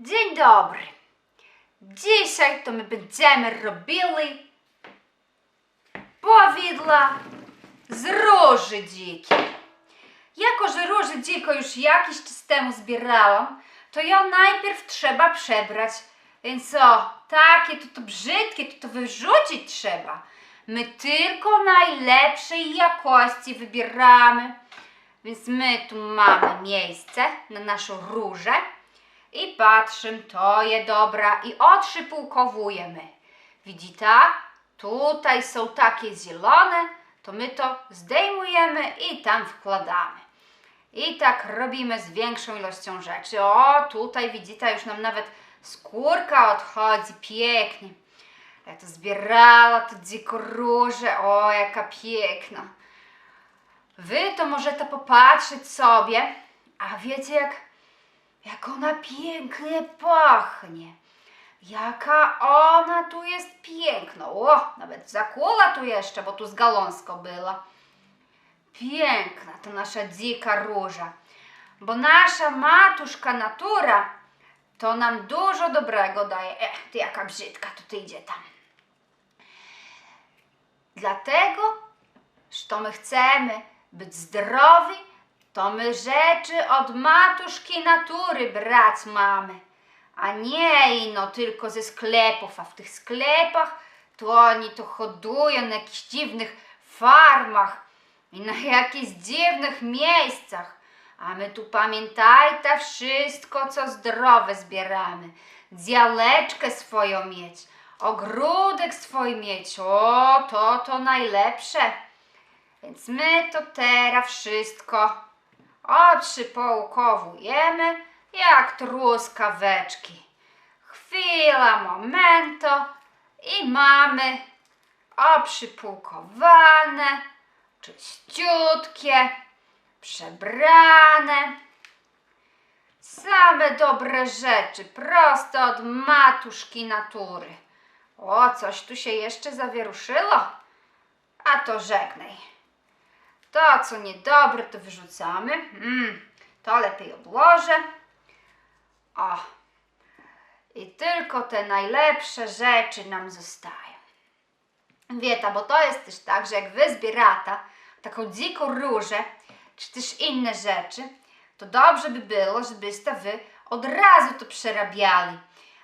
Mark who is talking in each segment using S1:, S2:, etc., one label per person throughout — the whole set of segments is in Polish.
S1: Dzień dobry. Dzisiaj to my będziemy robili powidła z róży dzikiej. Jako, że róży dziko już jakiś czas temu zbierałam, to ją najpierw trzeba przebrać. Więc o, takie to, to brzydkie, to to wyrzucić trzeba. My tylko najlepszej jakości wybieramy. Więc my tu mamy miejsce na naszą różę i patrzymy, to je dobra i otrzypułkowujemy. Widzicie? Tutaj są takie zielone, to my to zdejmujemy i tam wkładamy. I tak robimy z większą ilością rzeczy. O, tutaj widzicie, już nam nawet skórka odchodzi pięknie. Ja to zbierała, to dziko róże, o jaka piękna. Wy to możecie popatrzeć sobie, a wiecie jak, jak ona pięknie pachnie. Jaka ona tu jest piękna. O, nawet zakula tu jeszcze, bo tu z galąską była. Piękna to nasza dzika róża. Bo nasza matuszka natura to nam dużo dobrego daje. E, ty jaka brzydka, to ty idzie tam. Dlatego, że my chcemy być zdrowi, to my rzeczy od matuszki natury brać mamy, a nie ino tylko ze sklepów, a w tych sklepach to oni to hodują na jakichś dziwnych farmach i na jakichś dziwnych miejscach. A my tu pamiętajcie wszystko, co zdrowe zbieramy. Działeczkę swoją mieć, ogródek swój mieć. O, to to najlepsze. Więc my to teraz wszystko otrzypołkowujemy jak truskaweczki. Chwila, momento i mamy oprzypułkowane, czyściutkie, przebrane. Same dobre rzeczy, prosto od matuszki natury. O, coś tu się jeszcze zawieruszyło? A to żegnaj. To, co niedobre, to wyrzucamy. Mm, to lepiej odłożę. O. I tylko te najlepsze rzeczy nam zostają. Wieta, bo to jest też tak, że jak wy zbierata taką dziką różę, czy też inne rzeczy, to dobrze by było, żebyście wy od razu to przerabiali.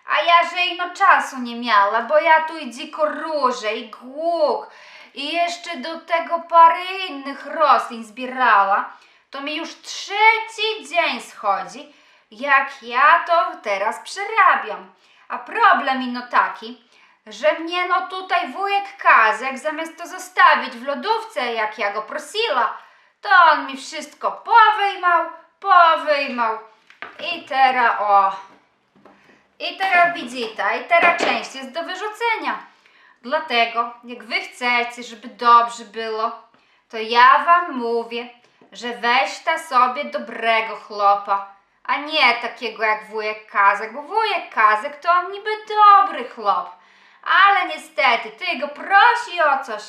S1: A ja, że ino czasu nie miała, bo ja tu i dziko róże, i głuk, i jeszcze do tego parę innych roślin zbierała, to mi już trzeci dzień schodzi, jak ja to teraz przerabiam. A problem ino taki, że mnie no tutaj wujek Kazek zamiast to zostawić w lodówce, jak ja go prosiła, to on mi wszystko powyjmał, powyjmał. I teraz o. I teraz widzicie, i teraz część jest do wyrzucenia. Dlatego, jak wy chcecie, żeby dobrze było, to ja wam mówię, że weźcie sobie dobrego chłopa, a nie takiego jak wujek Kazek, bo wujek Kazek to on niby dobry chłop, ale niestety ty go prosi o coś,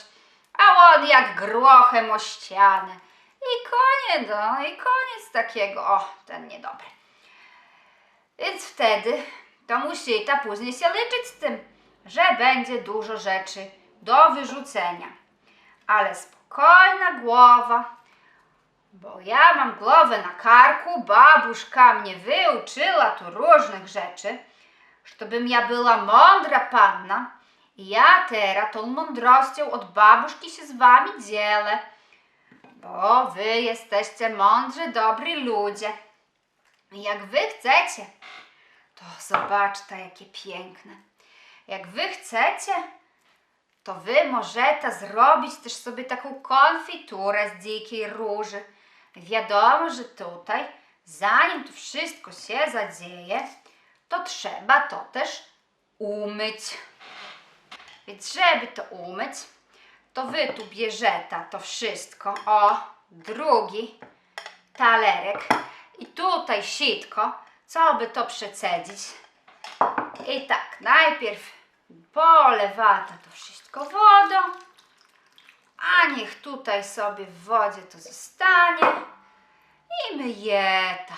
S1: a on jak grochem o ścianę. I koniec, no i koniec takiego, o, ten niedobry. Więc wtedy to musicie później się liczyć z tym, że będzie dużo rzeczy do wyrzucenia. Ale spokojna głowa, bo ja mam głowę na karku, babuszka mnie wyuczyła tu różnych rzeczy, żebym ja była mądra panna i ja teraz tą mądrością od babuszki się z wami dzielę, bo wy jesteście mądrzy, dobrzy ludzie. I jak wy chcecie, to zobaczcie, jakie piękne. Jak wy chcecie, to wy możecie zrobić też sobie taką konfiturę z dzikiej róży. Wiadomo, że tutaj, zanim to wszystko się zadzieje, to trzeba to też umyć. Więc żeby to umyć, to wy tu bierzecie to wszystko. O, drugi talerek. I tutaj sitko, co by to przecedzić. I tak, najpierw polewata to wszystko wodą, a niech tutaj sobie w wodzie to zostanie i myjeta.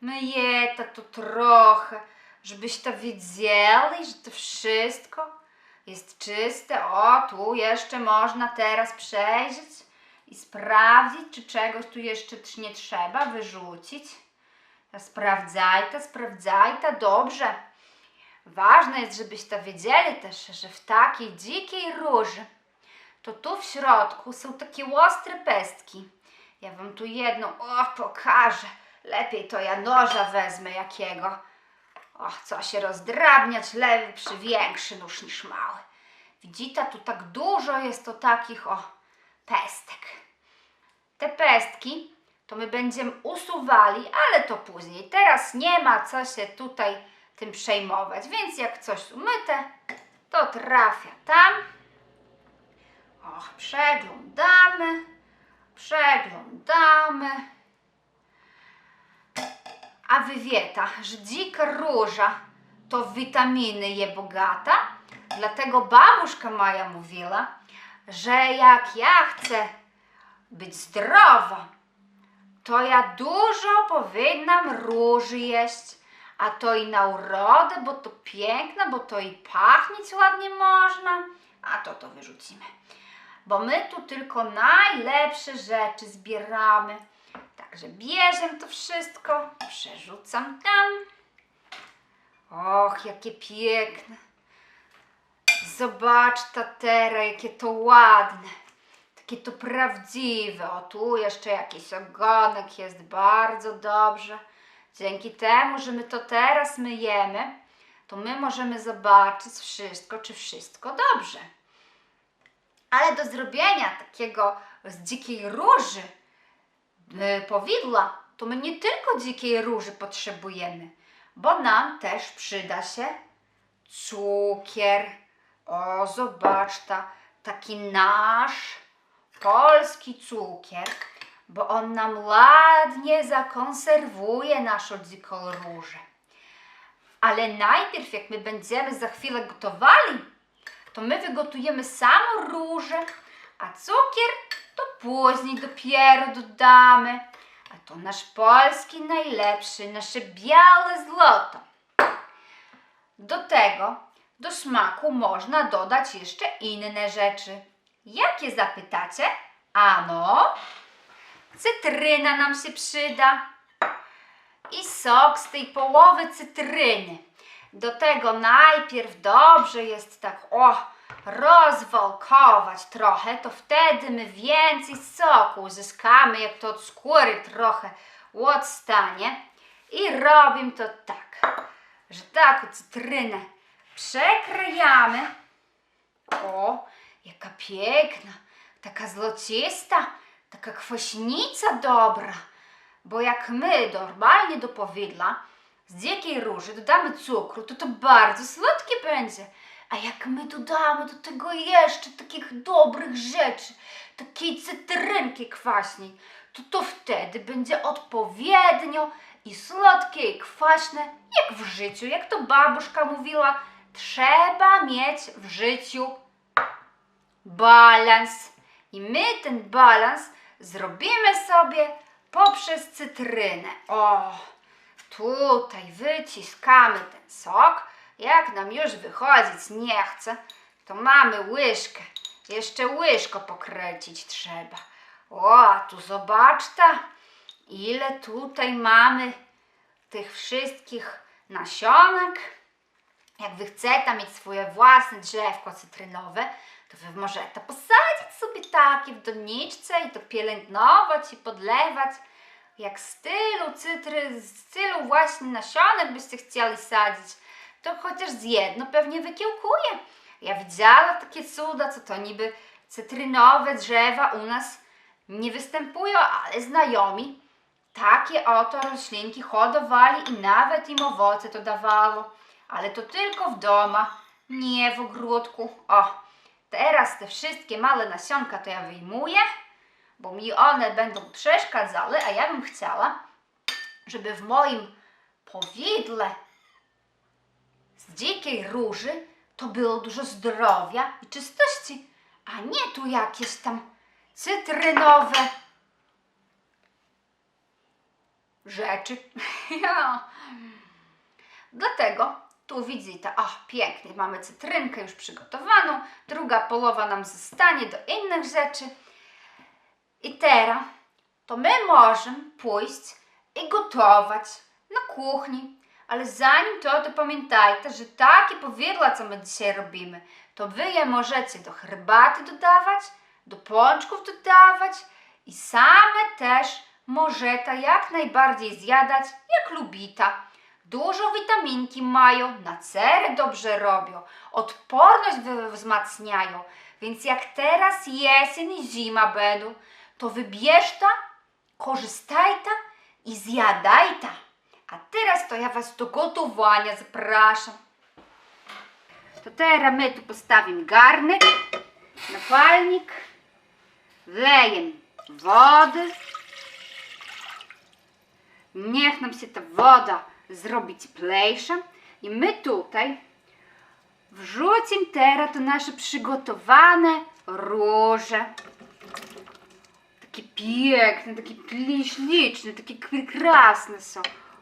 S1: My je to, to trochę, żebyście wiedzieli, że to wszystko jest czyste. O, tu jeszcze można teraz przejrzeć i sprawdzić, czy czegoś tu jeszcze nie trzeba wyrzucić. Sprawdzajcie, sprawdzajcie, dobrze. Ważne jest, żebyście wiedzieli też, że w takiej dzikiej róży to tu w środku są takie ostre pestki. Ja wam tu jedną, o, pokażę. Lepiej to ja noża wezmę jakiego. O, co się rozdrabniać, lepszy, większy nóż niż mały. Widzicie, tu tak dużo jest to takich, o, pestek. Te pestki to my będziemy usuwali, ale to później. Teraz nie ma co się tutaj tym przejmować, więc jak coś umyte, to trafia tam. Och, przeglądamy, przeglądamy. A wy wieta, że dzika róża to witaminy je bogata, dlatego babuszka moja mówiła, że jak ja chcę być zdrowa, to ja dużo powinnam róży jeść, a to i na urodę, bo to piękne, bo to i pachnieć ładnie można, a to to wyrzucimy. Bo my tu tylko najlepsze rzeczy zbieramy. Także bierzem to wszystko, przerzucam tam. Och, jakie piękne. Zobacz, tatera, jakie to ładne. Takie to prawdziwe. O, tu jeszcze jakiś ogonek jest bardzo dobrze. Dzięki temu, że my to teraz myjemy, to my możemy zobaczyć wszystko, czy wszystko dobrze. Ale do zrobienia takiego z dzikiej róży y, powidła, to my nie tylko dzikiej róży potrzebujemy, bo nam też przyda się cukier. O, zobacz, ta, taki nasz polski cukier, bo on nam ładnie zakonserwuje naszą dziką różę. Ale najpierw, jak my będziemy za chwilę gotowali, to my wygotujemy samą różę, a cukier to później dopiero dodamy. A to nasz polski najlepszy, nasze białe złoto. Do tego, do smaku można dodać jeszcze inne rzeczy. Jakie zapytacie? Ano, cytryna nam się przyda i sok z tej połowy cytryny. Do tego najpierw dobrze jest tak, o, rozwałkować trochę, to wtedy my więcej soku uzyskamy, jak to od skóry trochę odstanie. I robimy to tak, że taką cytrynę przekrajamy. O, jaka piękna, taka złocista, taka kwaśnica dobra. Bo jak my normalnie do powidła z dzikiej róży dodamy cukru, to to bardzo słodkie będzie. A jak my dodamy do tego jeszcze takich dobrych rzeczy, takiej cytrynki kwaśnej, to to wtedy będzie odpowiednio i słodkie i kwaśne, jak w życiu. Jak to babuszka mówiła, trzeba mieć w życiu balans. I my ten balans zrobimy sobie poprzez cytrynę. O, tutaj wyciskamy ten sok. Jak nam już wychodzić nie chce, to mamy łyżkę. Jeszcze łyżko pokręcić trzeba. O, tu zobaczcie, ile tutaj mamy tych wszystkich nasionek. Jak wy chcecie mieć swoje własne drzewko cytrynowe, to wy możecie posadzić sobie takie w doniczce i to pielęgnować i podlewać. Jak z tylu cytry, z tylu właśnie nasionek byście chcieli sadzić, to chociaż z jedno pewnie wykiełkuje. Ja widziałam takie cuda, co to niby cytrynowe drzewa u nas nie występują, ale znajomi takie oto roślinki hodowali i nawet im owoce to dawało. Ale to tylko w domach, nie w ogródku. O, teraz te wszystkie małe nasionka to ja wyjmuję, bo mi one będą przeszkadzały, a ja bym chciała, żeby w moim powidle z dzikiej róży to było dużo zdrowia i czystości, a nie tu jakieś tam cytrynowe rzeczy. Dlatego tu wizyta. O, pięknie, mamy cytrynkę już przygotowaną. Druga połowa nam zostanie do innych rzeczy. I teraz to my możemy pójść i gotować na kuchni. Ale zanim to, to pamiętajcie, że takie powidła, co my dzisiaj robimy, to wy je możecie do herbaty dodawać, do pączków dodawać i same też możecie jak najbardziej zjadać, jak lubita. Dużo witaminki mają, na cery dobrze robią, odporność wzmacniają. Więc jak teraz jesień i zima będą, to wybierzta, korzystajta i zjadajta. A teraz to ja was do gotowania zapraszam. To teraz my tu postawimy garnek, napalnik, wlejem wody. Niech nam się ta woda zrobi cieplejsza. I my tutaj wrzucimy teraz to nasze przygotowane róże. Takie piękne, takie śliczne, takie krasne są.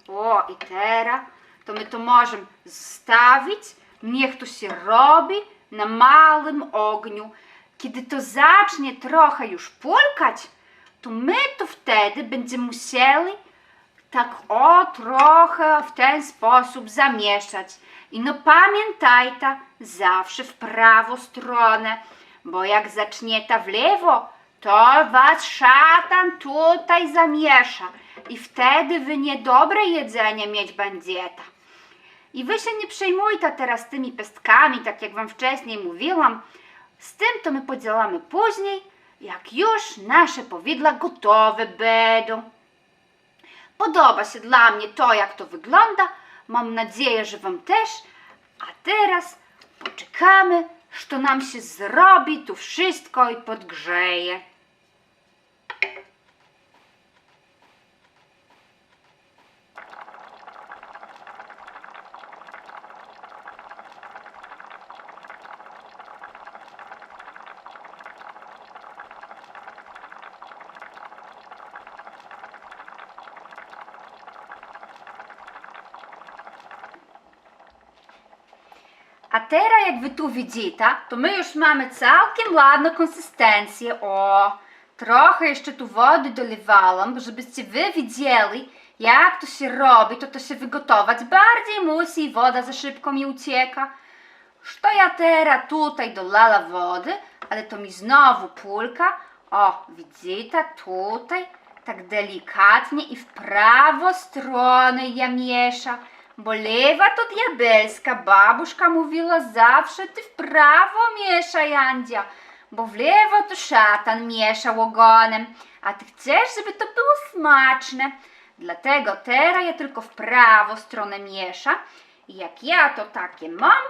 S1: O, i teraz to my to możemy zostawić. Niech to się robi na małym ogniu. Kiedy to zacznie trochę już pulkać, to my to wtedy będziemy musieli tak o trochę w ten sposób zamieszać. I no pamiętajcie, zawsze w prawą stronę, bo jak zaczniecie w lewo, to was szatan tutaj zamiesza i wtedy wy niedobre jedzenie mieć będziecie. I wy się nie przejmujcie teraz tymi pestkami, tak jak wam wcześniej mówiłam. Z tym to my podzielamy później, jak już nasze powidła gotowe będą. Podoba się dla mnie to, jak to wygląda. Mam nadzieję, że Wam też. A teraz poczekamy, że nam się zrobi tu wszystko i podgrzeje. A teraz, jak wy tu widzicie, to my już mamy całkiem ładną konsystencję. O, trochę jeszcze tu wody dolewałam, żebyście wy widzieli, jak to się robi, to to się wygotować. Bardziej musi woda za szybko mi ucieka. Що ja teraz tutaj dolala wody, ale to mi znowu pulka. O, widzicie, tutaj tak delikatnie i w prawo stronę ja miesza. Bo lewa to diabelska. Babuszka mówiła zawsze ty w prawo mieszaj, Andzia. Bo w lewo to szatan miesza ogonem. A ty chcesz, żeby to było smaczne. Dlatego teraz ja tylko w prawo stronę miesza. I jak ja to takie mam,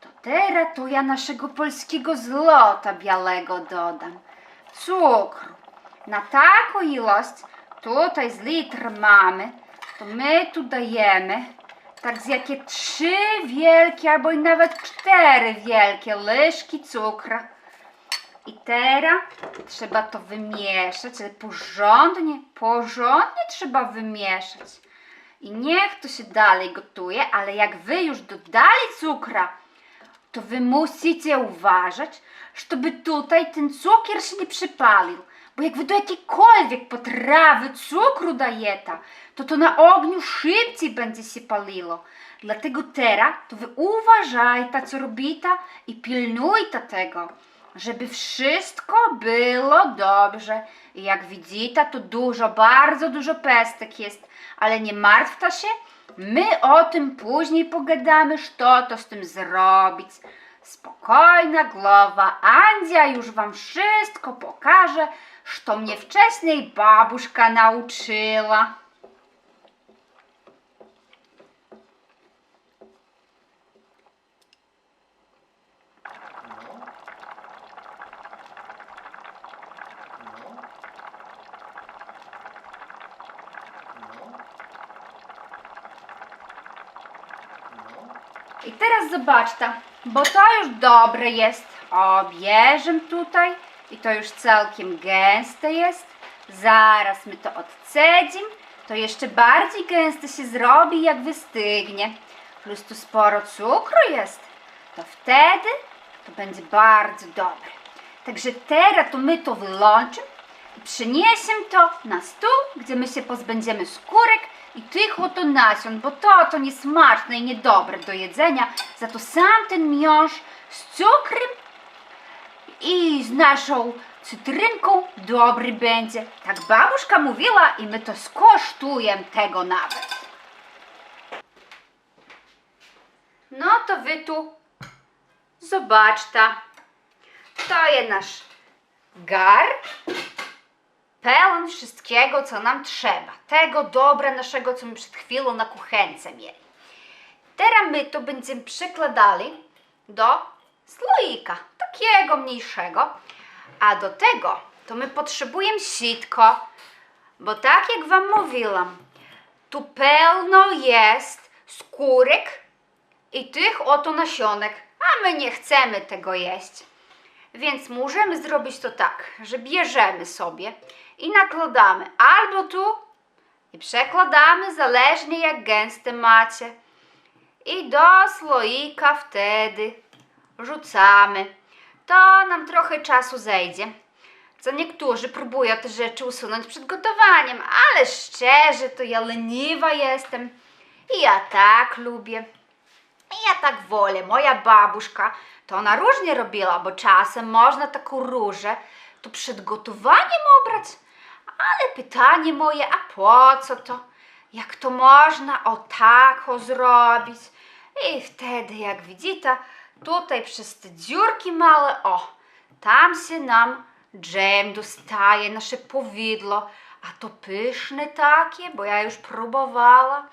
S1: to teraz to ja naszego polskiego złota białego dodam. Cukru. Na taką ilość tutaj z litr mamy, to my tu dajemy tak z jakie trzy wielkie albo i nawet cztery wielkie łyżki cukru. I teraz trzeba to wymieszać, ale porządnie, porządnie trzeba wymieszać. I niech to się dalej gotuje, ale jak wy już dodali cukra, to wy musicie uważać, żeby tutaj ten cukier się nie przypalił. Bo jak wy do jakiejkolwiek potrawy cukru dajecie, to to na ogniu szybciej będzie się paliło. Dlatego teraz to wy uważajcie, co robicie i pilnujcie tego, żeby wszystko było dobrze. I jak widzicie, to dużo, bardzo dużo pestek jest, ale nie martwcie się, my o tym później pogadamy, co to z tym zrobić. Spokojna głowa, Andzia już wam wszystko pokaże, co mnie wcześniej babuszka nauczyła. I teraz zobaczcie, bo to już dobre jest. O, bierzem tutaj i to już całkiem gęste jest. Zaraz my to odcedzim to jeszcze bardziej gęsty się zrobi, jak wystygnie. Plus tu sporo cukru jest. To wtedy to będzie bardzo dobre. Także teraz to my to wyłączymy i przyniesiemy to na stół, gdzie my się pozbędziemy skórek i tych oto nasion, bo to to niesmaczne i niedobre do jedzenia. Za to sam ten miąższ z cukrem i z naszą cytrynką dobry będzie. Tak babuszka mówiła i my to skosztujemy tego nawet. No to wy tu zobaczcie. To jest nasz gar pełen wszystkiego, co nam trzeba. Tego dobra naszego, co my przed chwilą na kuchence mieli. Teraz my to będziemy przykładali do słoika, takiego mniejszego. A do tego to my potrzebujemy sitko, bo tak jak Wam mówiłam, tu pełno jest skórek i tych oto nasionek, a my nie chcemy tego jeść. Więc możemy zrobić to tak, że bierzemy sobie i nakładamy albo tu i przekładamy zależnie jak gęste macie. I do słoika wtedy rzucamy. To nam trochę czasu zejdzie. Co niektórzy próbują te rzeczy usunąć przed gotowaniem, ale szczerze to ja leniwa jestem i ja tak lubię. I ja tak wolę. Moja babuszka to ona różnie robiła, bo czasem można taką różę to przed gotowaniem obrać. Ale pytanie moje, a po co to? Jak to można o tak o zrobić? I wtedy, jak widzicie, tutaj przez te dziurki małe, o, tam się nam dżem dostaje, nasze powidło, a to pyszne takie, bo ja już próbowała,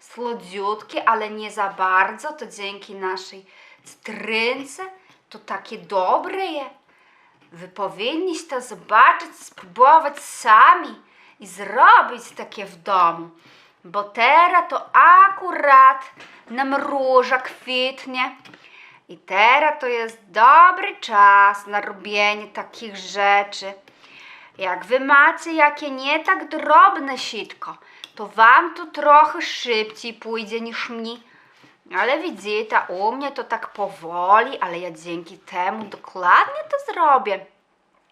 S1: słodziutkie, ale nie za bardzo, to dzięki naszej cytrynce, to takie dobre je. Wy powinniście zobaczyć, spróbować sami i zrobić takie w domu. Bo teraz to akurat nam róża kwitnie. I teraz to jest dobry czas na robienie takich rzeczy. Jak wy macie jakie nie tak drobne sitko, to wam to trochę szybciej pójdzie niż mi. Ale widzicie, u mnie to tak powoli, ale ja dzięki temu dokładnie to zrobię.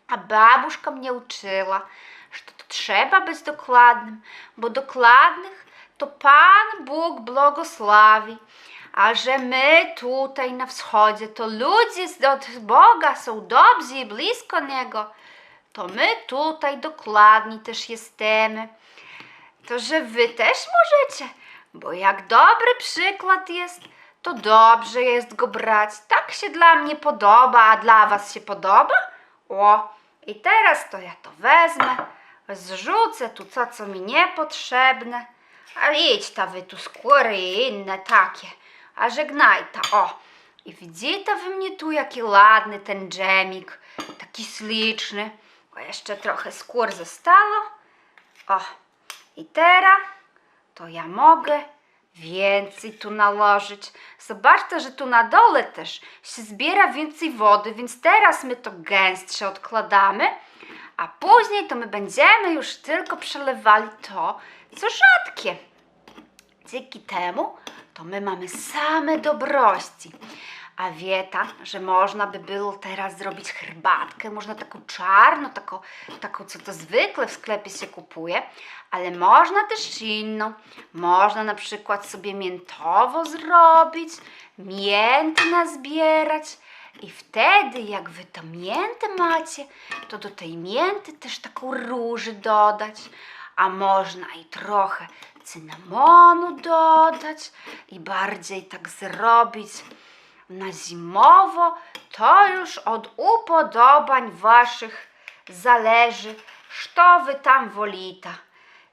S1: A babuszka mnie uczyła, że to trzeba być dokładnym, bo dokładnych to Pan Bóg błogosławi. A że my tutaj na wschodzie, to ludzie od Boga są dobrzy i blisko Niego, to my tutaj dokładni też jesteśmy. To, że wy też możecie, bo jak dobry przykład jest, to dobrze jest go brać. Tak się dla mnie podoba, a dla was się podoba? O, i teraz to ja to wezmę, zrzucę tu co, co mi niepotrzebne. A idź ta wy tu skóry i inne takie. A żegnaj ta, o. I widzicie wy mnie tu, jaki ładny ten dżemik, taki śliczny. O, jeszcze trochę skór zostało. O, i teraz to ja mogę więcej tu nałożyć. Zobaczcie, że tu na dole też się zbiera więcej wody, więc teraz my to gęstsze odkładamy, a później to my będziemy już tylko przelewali to, co rzadkie. Dzięki temu to my mamy same dobrości. A wieta, że można by było teraz zrobić herbatkę, można taką czarną, taką, taką co to zwykle w sklepie się kupuje, ale można też inną. Można na przykład sobie miętowo zrobić, mięty nazbierać i wtedy jak wy to miętę macie, to do tej mięty też taką róży dodać, a można i trochę cynamonu dodać i bardziej tak zrobić na zimowo, to już od upodobań waszych zależy, co wy tam wolita.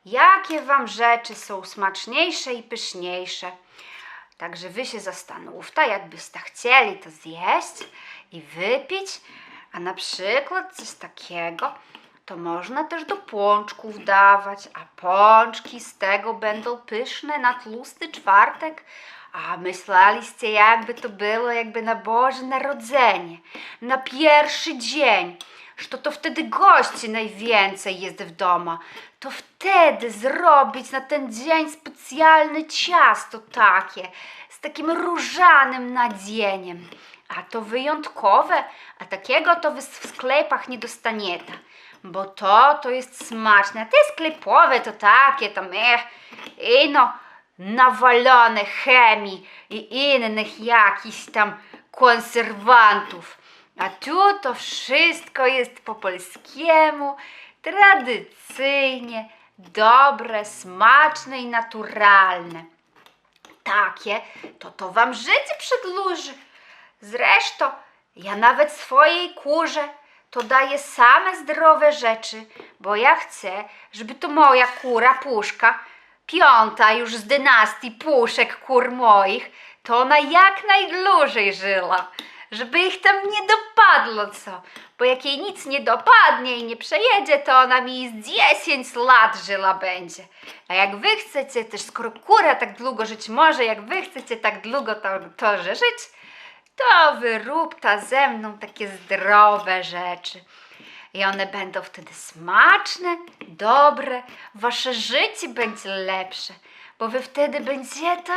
S1: Jakie wam rzeczy są smaczniejsze i pyszniejsze. Także wy się zastanówcie, jakbyście chcieli to zjeść i wypić, a na przykład coś takiego to można też do pączków dawać, a pączki z tego będą pyszne na tłusty czwartek. A myśleliście, jakby to było jakby na Boże Narodzenie, na pierwszy dzień. że to wtedy gości najwięcej jest w domu. To wtedy zrobić na ten dzień specjalne ciasto takie, z takim różanym nadzieniem. A to wyjątkowe, a takiego to wy w sklepach nie dostaniecie. Bo to, to jest smaczne. Te sklepowe to takie tam, eh, ino nawalone chemii i innych jakichś tam konserwantów. A tu to wszystko jest po polskiemu, tradycyjnie, dobre, smaczne i naturalne. Takie, to to wam życie przedłuży. Zresztą, ja nawet swojej kurze to daję same zdrowe rzeczy, bo ja chcę, żeby to moja kura puszka, piąta już z dynastii puszek kur moich, to ona jak najdłużej żyła, żeby ich tam nie dopadło co, bo jak jej nic nie dopadnie i nie przejedzie, to ona mi z 10 lat żyła będzie. A jak wy chcecie też, skoro kura tak długo żyć może, jak wy chcecie tak długo to, to żyć, to wyrób ta ze mną takie zdrowe rzeczy. I one będą wtedy smaczne, dobre, wasze życie będzie lepsze, bo wy wtedy będziecie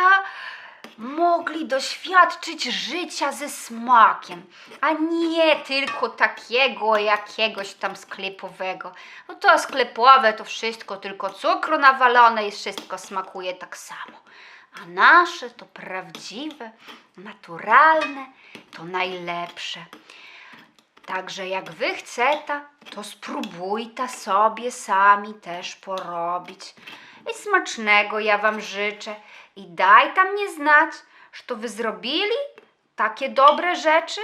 S1: mogli doświadczyć życia ze smakiem, a nie tylko takiego jakiegoś tam sklepowego. No to sklepowe to wszystko tylko cukru nawalone i wszystko smakuje tak samo. A nasze to prawdziwe, naturalne, to najlepsze. Także jak wy chcecie, to spróbujcie sobie sami też porobić. I smacznego ja wam życzę. I daj tam mnie znać, że wy zrobili takie dobre rzeczy,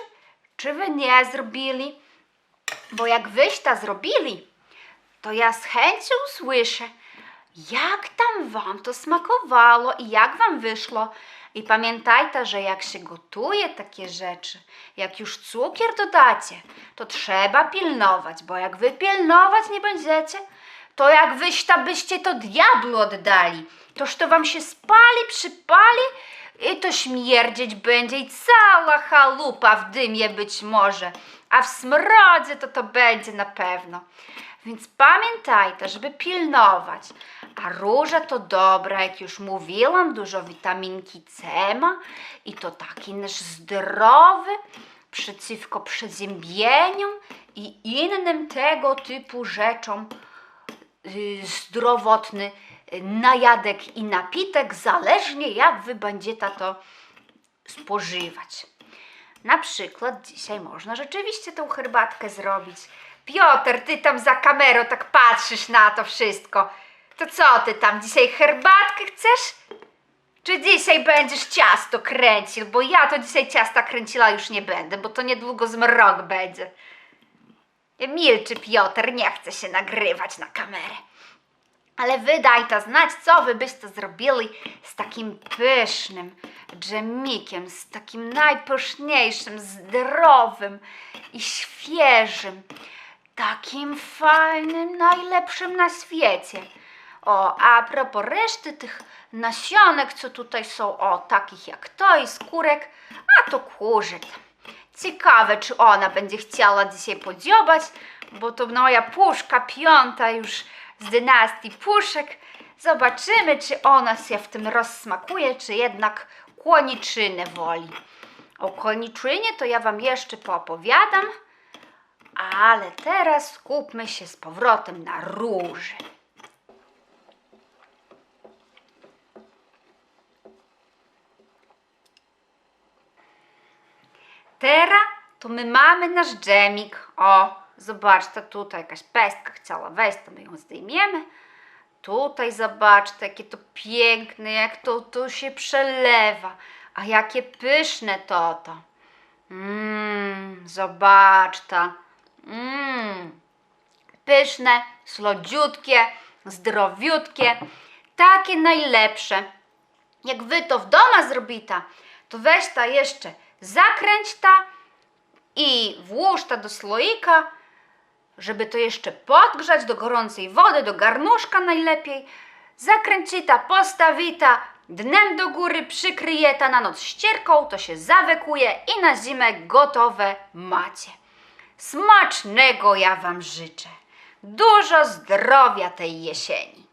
S1: czy wy nie zrobili. Bo jak wyś to zrobili, to ja z chęcią usłyszę, jak tam wam to smakowało i jak wam wyszło. I pamiętajcie, że jak się gotuje takie rzeczy, jak już cukier dodacie, to trzeba pilnować, bo jak wy pilnować nie będziecie, to jak wyś ta byście to diablu oddali, toż to wam się spali, przypali i to śmierdzieć będzie i cała chalupa w dymie być może, a w smrodzie to to będzie na pewno. Więc pamiętajcie, żeby pilnować. A róża to dobra, jak już mówiłam, dużo witaminki C ma i to taki nasz zdrowy przeciwko przeziębieniom i innym tego typu rzeczom y, zdrowotny y, najadek i napitek, zależnie jak wy będziecie to spożywać. Na przykład dzisiaj można rzeczywiście tą herbatkę zrobić. Piotr, ty tam za kamerą tak patrzysz na to wszystko. To co ty tam dzisiaj herbatkę chcesz? Czy dzisiaj będziesz ciasto kręcił? Bo ja to dzisiaj ciasta kręciła już nie będę, bo to niedługo zmrok będzie. Milczy Piotr, nie chce się nagrywać na kamerę. Ale wy dajcie znać, co wy byście zrobili z takim pysznym dżemikiem, z takim najpyszniejszym, zdrowym i świeżym, takim fajnym, najlepszym na świecie. O, a propos reszty tych nasionek, co tutaj są, o, takich jak to i skórek, a to kurzyk. Ciekawe, czy ona będzie chciała dzisiaj podziobać, bo to moja puszka piąta już z dynastii puszek. Zobaczymy, czy ona się w tym rozsmakuje, czy jednak koniczynę woli. O koniczynie to ja Wam jeszcze poopowiadam, ale teraz skupmy się z powrotem na róży. Teraz to my mamy nasz dżemik. O, zobaczcie, tutaj jakaś pestka chciała wejść, to my ją zdejmiemy. Tutaj zobaczcie, jakie to piękne, jak to tu się przelewa. A jakie pyszne to to. Mmm, zobaczcie. Mmm, pyszne, słodziutkie, zdrowiutkie, takie najlepsze. Jak wy to w domu zrobita, to weź ta jeszcze zakręć ta i włóż ta do słoika, żeby to jeszcze podgrzać do gorącej wody, do garnuszka najlepiej. Zakręcita, postawita, dnem do góry przykryjeta na noc ścierką, to się zawekuje i na zimę gotowe macie. Smacznego ja wam życzę. Dużo zdrowia tej jesieni.